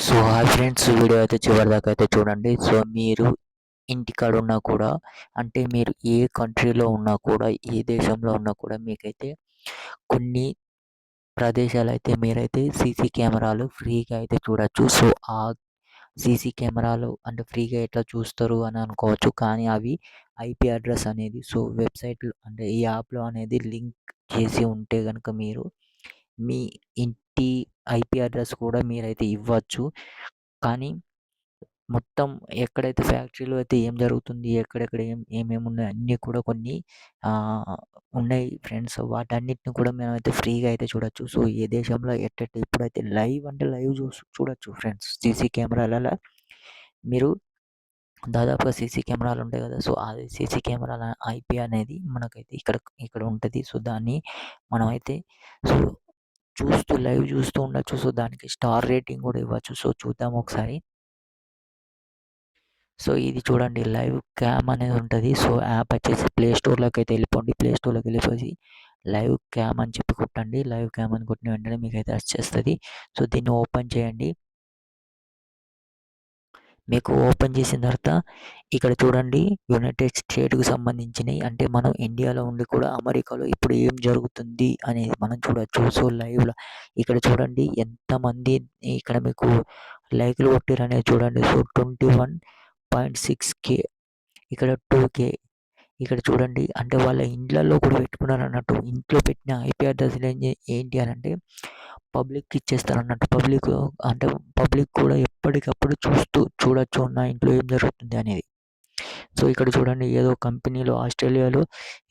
So hi friends video అయితే చివరిదాకా అయితే చూడండి. సో మీరు ఇంటికాడ ఉన్నా కూడా అంటే మీరు ఏ కంట్రీలో ఉన్నా కూడా ఏ దేశంలో ఉన్నా కూడా మీకైతే కొన్ని ప్రదేశాలు అయితే మీరైతే సీసీ కెమెరాలు ఫ్రీగా అయితే చూడొచ్చు. సో ఆ సీసీ కెమెరాలు అంటే ఫ్రీగా ఎట్లా చూస్తారు అని అనుకోవచ్చు. కానీ అవి ఐపీ అడ్రస్ అనేది సో వెబ్సైట్లో అంటే ఈ యాప్లో అనేది లింక్ చేసి ఉంటే కనుక మీరు మీ ఐటీ ఐపీ అడ్రస్ కూడా మీరైతే ఇవ్వచ్చు. కానీ మొత్తం ఎక్కడైతే ఫ్యాక్టరీలో అయితే ఏం జరుగుతుంది ఎక్కడెక్కడ ఏం ఏమేమి ఉన్నాయి అన్నీ కూడా కొన్ని ఉన్నాయి ఫ్రెండ్స్. వాటన్నిటిని కూడా మేమైతే ఫ్రీగా అయితే చూడొచ్చు. సో ఏ దేశంలో ఎట్టెట్ట ఇప్పుడైతే లైవ్ అంటే లైవ్ చూ చూడొచ్చు ఫ్రెండ్స్. సీసీ కెమెరాలలో మీరు దాదాపుగా సీసీ కెమెరాలు ఉంటాయి కదా! సో అది సీసీ కెమెరాల ఐపీ అనేది మనకైతే ఇక్కడ ఇక్కడ ఉంటుంది. సో దాన్ని మనమైతే సో చూస్తూ లైవ్ చూస్తూ ఉండొచ్చు. సో దానికి స్టార్ రేటింగ్ కూడా ఇవ్వచ్చు. సో చూద్దాం ఒకసారి. సో ఇది చూడండి. లైవ్ క్యామ్ అనేది ఉంటుంది. సో యాప్ వచ్చేసి ప్లే స్టోర్లోకి అయితే వెళ్ళిపోండి. ప్లే స్టోర్లోకి వెళ్ళిపోయి లైవ్ క్యామ్ అని చెప్పి కొట్టండి. లైవ్ క్యామ్ అని కొట్టిన వెంటనే మీకు అయితే వచ్చేస్తుంది సో దీన్ని ఓపెన్ చేయండి. మీకు ఓపెన్ చేసిన తర్వాత ఇక్కడ చూడండి యునైటెడ్ స్టేట్కి సంబంధించినవి అంటే మనం ఇండియాలో ఉండి కూడా అమెరికాలో ఇప్పుడు ఏం జరుగుతుంది అనేది మనం చూడొచ్చు. సో లైవ్లో ఇక్కడ చూడండి ఎంతమంది ఇక్కడ మీకు లైక్లు కొట్టారు అనేది చూడండి. So twenty one point six K ఇక్కడ టూ కే ఇక్కడ చూడండి అంటే వాళ్ళ ఇండ్లలో కూడా పెట్టుకున్నారు అన్నట్టు ఇంట్లో పెట్టిన ఐపీ అడ్రస్ ఏంటి అని అంటే పబ్లిక్కి ఇచ్చేస్తారు అన్నట్టు పబ్లిక్ అంటే పబ్లిక్ కూడా ఎప్పటికప్పుడు చూస్తూ చూడొచ్చు నా ఇంట్లో ఏం జరుగుతుంది అనేది. సో ఇక్కడ చూడండి ఏదో కంపెనీలో ఆస్ట్రేలియాలో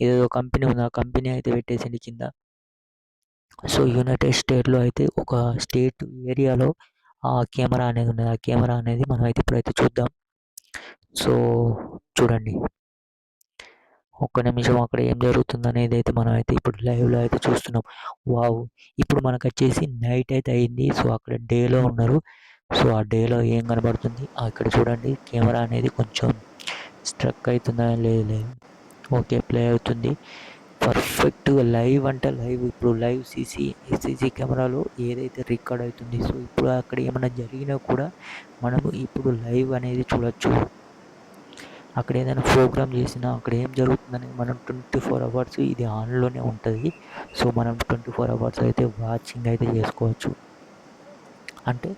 ఏదో కంపెనీ ఉంది. ఆ కంపెనీ అయితే పెట్టేసింది కింద. సో యునైటెడ్ స్టేట్లో అయితే ఒక స్టేట్ ఏరియాలో ఆ కెమెరా అనేది ఉన్నది. ఆ కెమెరా అనేది మనం అయితే ఇప్పుడైతే చూద్దాం. సో చూడండి. ఒక్క నిమిషం అక్కడ ఏం జరుగుతుంది అనేది అయితే మనం అయితే ఇప్పుడు లైవ్లో అయితే చూస్తున్నాం. వావ్! ఇప్పుడు మనకు వచ్చేసి నైట్ అయితే అయింది. సో అక్కడ డేలో ఉన్నారు. సో ఆ డేలో ఏం కనబడుతుంది? ఇక్కడ చూడండి. కెమెరా అనేది కొంచెం స్ట్రక్ అవుతుందా? లేదు లేదు. ఓకే ప్లే అవుతుంది. పర్ఫెక్ట్గా లైవ్ అంటే లైవ్. ఇప్పుడు లైవ్ సీసీ సీసీ కెమెరాలో ఏదైతే రికార్డ్ అవుతుంది సో ఇప్పుడు అక్కడ ఏమైనా జరిగినా కూడా మనము ఇప్పుడు లైవ్ అనేది చూడొచ్చు. అక్కడ ఏదైనా ప్రోగ్రామ్ చేసినా అక్కడ ఏం జరుగుతుందని మనం ట్వంటీ ఫోర్ అవర్స్ ఇది ఆన్లోనే ఉంటుంది. సో మనం ట్వంటీ ఫోర్ అవర్స్ అయితే వాచింగ్ అయితే చేసుకోవచ్చు. అంటే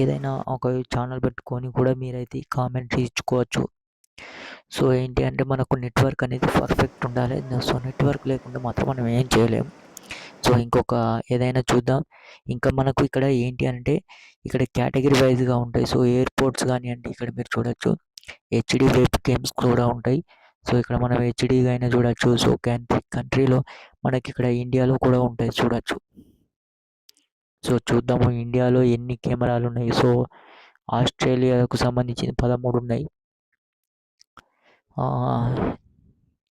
ఏదైనా ఒక ఛానల్ పెట్టుకొని కూడా మీరైతే కామెంట్ ఇచ్చుకోవచ్చు. సో ఏంటి అంటే మనకు నెట్వర్క్ అనేది పర్ఫెక్ట్ ఉండాలి. సో నెట్వర్క్ లేకుండా మాత్రం మనం ఏం చేయలేము. సో ఇంకొక ఏదైనా చూద్దాం. ఇంకా మనకు ఇక్కడ ఏంటి అంటే ఇక్కడ కేటగిరీ వైజ్గా ఉంటాయి. సో ఎయిర్పోర్ట్స్ కానివ్వండి ఇక్కడ మీరు చూడొచ్చు. హెచ్డి వెబ్ గేమ్స్ కూడా ఉంటాయి. సో ఇక్కడ మనం హెచ్డిగా అయినా చూడొచ్చు. సో కంట్రీ కంట్రీలో మనకి ఇక్కడ ఇండియాలో కూడా ఉంటాయి. చూడొచ్చు. సో చూద్దాము ఇండియాలో ఎన్ని కెమెరాలు ఉన్నాయి. సో ఆస్ట్రేలియాకు సంబంధించిన పదమూడు ఉన్నాయి.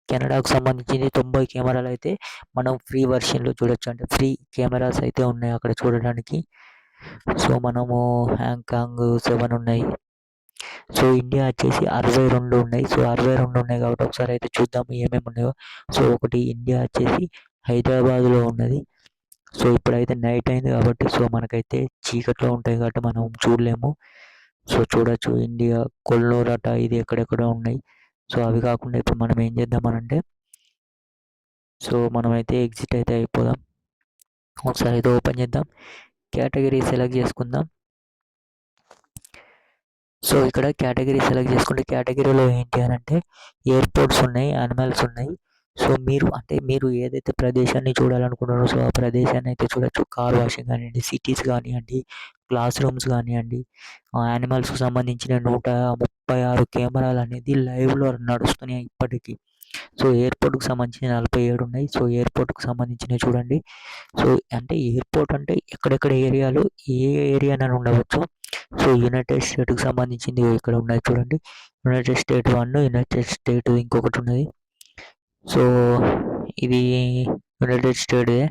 కెనడాకు సంబంధించింది తొంభై కెమెరాలు అయితే మనం ఫ్రీ వర్షన్లో చూడొచ్చు. అంటే ఫ్రీ కెమెరాస్ అయితే ఉన్నాయి అక్కడ చూడడానికి. సో మనము హ్యాంకాంగ్ సెవెన్ ఉన్నాయి. సో ఇండియా వచ్చేసి అరవై రెండు ఉన్నాయి. సో అరవై రెండు ఉన్నాయి కాబట్టి ఒకసారి అయితే చూద్దాము ఏమేమి ఉన్నాయో. సో ఒకటి ఇండియా వచ్చేసి హైదరాబాద్లో ఉన్నది. సో ఇప్పుడైతే నైట్ అయింది కాబట్టి సో మనకైతే చీకట్లో ఉంటాయి కాబట్టి మనం చూడలేము. సో చూడొచ్చు. ఇండియా కొల్లూరట ఇది ఎక్కడెక్కడ ఉన్నాయి. సో అవి కాకుండా ఇప్పుడు మనం ఏం చేద్దామనంటే సో మనమైతే ఎగ్జిట్ అయితే అయిపోదాం. ఒకసారి అయితే ఓపెన్ చేద్దాం. కేటగిరీ సెలెక్ట్ చేసుకుందాం. సో ఇక్కడ కేటగిరీ సెలెక్ట్ చేసుకుంటే కేటగిరీలో ఏంటి అని అంటే ఎయిర్పోర్ట్స్ ఉన్నాయి అనిమల్స్ ఉన్నాయి. సో మీరు అంటే మీరు ఏదైతే ప్రదేశాన్ని చూడాలనుకుంటున్నారో సో ఆ ప్రదేశాన్ని అయితే చూడొచ్చు. కార్ వాషింగ్ కానివ్వండి సిటీస్ కానివ్వండి క్లాస్ రూమ్స్ కానివ్వండి యానిమల్స్కి సంబంధించిన నూట ముప్పై ఆరు కెమెరాలు అనేది లైవ్లో నడుస్తున్నాయి ఇప్పటికీ. సో ఎయిర్పోర్ట్కి సంబంధించిన నలభై ఏడు ఉన్నాయి. సో ఎయిర్పోర్ట్కి సంబంధించినవి చూడండి. సో అంటే ఎయిర్పోర్ట్ అంటే ఎక్కడెక్కడ ఏరియాలో ఏ ఏరియానని ఉండవచ్చు. సో యునైటెడ్ స్టేట్కి సంబంధించింది ఇక్కడ ఉన్నాయి చూడండి. United state one united state ఇంకొకటి ఉన్నది. సో ఇది యునైటెడ్ స్టేట్దే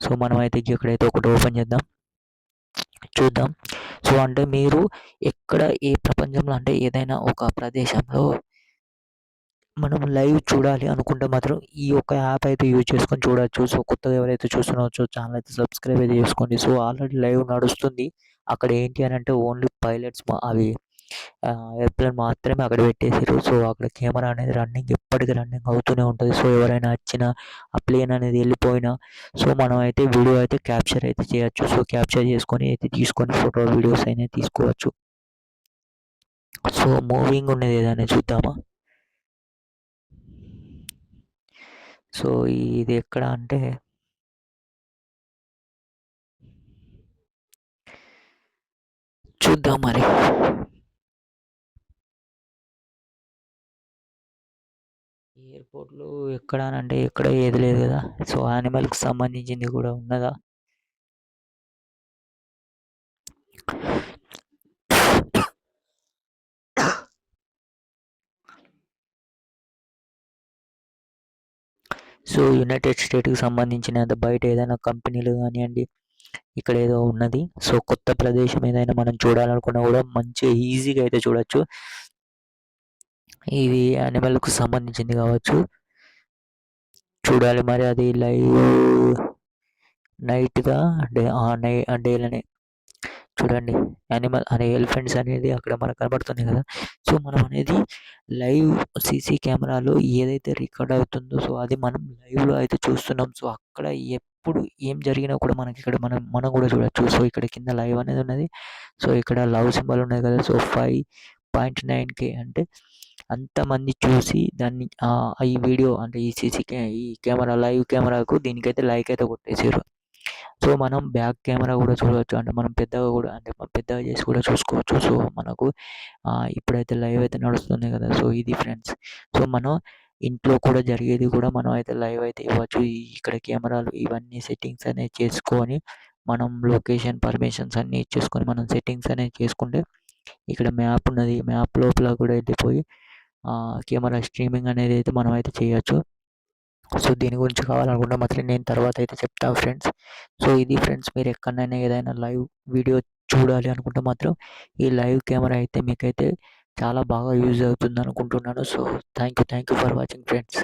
సో మనం అయితే ఇక్కడైతే ఒకటి ఓపెన్ చేద్దాం. చూద్దాం. సో అంటే మీరు ఎక్కడ ఏ ప్రపంచంలో అంటే ఏదైనా ఒక ప్రదేశంలో మనం లైవ్ చూడాలి అనుకుంటే మాత్రం ఈ యొక్క యాప్ అయితే యూజ్ చేసుకొని చూడవచ్చు సో కొత్తగా ఎవరైతే చూస్తున్నారో ఛానల్ అయితే సబ్స్క్రైబ్ అయితే చేసుకోండి. సో ఆల్రెడీ లైవ్ నడుస్తుంది. అక్కడ ఏంటి అని అంటే ఓన్లీ పైలట్స్ అవి ఎయిర్ప్లేన్ మాత్రమే అక్కడ పెట్టేసారు సో అక్కడ కెమెరా అనేది రన్నింగ్ ఎప్పటికీ రన్నింగ్ అవుతూనే ఉంటుంది. సో ఎవరైనా వచ్చినా ఆ ప్లేన్ అనేది వెళ్ళిపోయినా సో మనం అయితే వీడియో అయితే క్యాప్చర్ అయితే చేయొచ్చు. సో క్యాప్చర్ చేసుకొని అయితే తీసుకొని ఫోటో వీడియోస్ అయినా తీసుకోవచ్చు. సో మూవింగ్ ఉన్నది ఏదైనా చూద్దామా? సో ఇది ఎక్కడ అంటే చూద్దాం మరి. ఎయిర్పోర్ట్లు ఎక్కడ అంటే ఎక్కడ ఏది లేదు కదా. సో యానిమల్కి సంబంధించింది కూడా ఉన్నదా? సో యునైటెడ్ స్టేట్కి సంబంధించిన బయట ఏదైనా కంపెనీలు కానివ్వండి ఇక్కడ ఏదో ఉన్నది. సో కొత్త ప్రదేశం ఏదైనా మనం చూడాలనుకున్నా కూడా మంచిగా ఈజీగా అయితే చూడొచ్చు. ఇది యానిమల్కు సంబంధించింది కావచ్చు. చూడాలి మరి అది లైవ్ నైట్గా డే నై డేలనే చూడండి యానిమల్ అనే ఎలిఫెంట్స్ అనేది అక్కడ మనకు కనబడుతుంది కదా. సో మనం అనేది లైవ్ సీసీ కెమెరాలో ఏదైతే రికార్డ్ అవుతుందో సో అది మనం లైవ్లో అయితే చూస్తున్నాం. సో అక్కడ ఎప్పుడు ఏం జరిగినా కూడా మనకి ఇక్కడ మనం మనం కూడా చూడొచ్చు. సో ఇక్కడ కింద లైవ్ అనేది ఉన్నది. సో ఇక్కడ లవ్ సింబల్ ఉన్నది కదా. So five point nine K అంటే అంతమంది చూసి దాన్ని ఈ వీడియో అంటే ఈ సీసీ కే ఈ కెమెరా లైవ్ కెమెరాకు దీనికైతే లైక్ అయితే కొట్టేసారు. సో మనం బ్యాక్ కెమెరా కూడా చూడవచ్చు అంటే మనం పెద్దగా కూడా అంటే పెద్దగా చేసి కూడా చూసుకోవచ్చు. సో మనకు ఇప్పుడైతే లైవ్ అయితే నడుస్తుంది కదా. సో ఇది ఫ్రెండ్స్. సో మనం ఇంట్లో కూడా జరిగేది కూడా మనం అయితే లైవ్ అయితే ఇవ్వచ్చు. ఇక్కడ కెమెరాలు ఇవన్నీ సెట్టింగ్స్ అనేవి చేసుకొని మనం లొకేషన్ పర్మిషన్స్ అన్నీ ఇచ్చేసుకొని మనం సెట్టింగ్స్ అనేవి చేసుకుంటే ఇక్కడ మ్యాప్ ఉన్నది. మ్యాప్ లోపల కూడా వెళ్ళిపోయి కెమెరా స్ట్రీమింగ్ అనేది అయితే మనం అయితే చేయొచ్చు. సో దీని గురించి కావాలనుకుంటే మాత్రం నేను తర్వాత అయితే చెప్తాను ఫ్రెండ్స్. సో ఇది ఫ్రెండ్స్ మీరు ఎక్కడైనా ఏదైనా లైవ్ వీడియో చూడాలి అనుకుంటే మాత్రం ఈ లైవ్ కెమెరా అయితే మీకైతే చాలా బాగా యూజ్ అవుతుంది అనుకుంటున్నాను so thank you thank you for watching friends.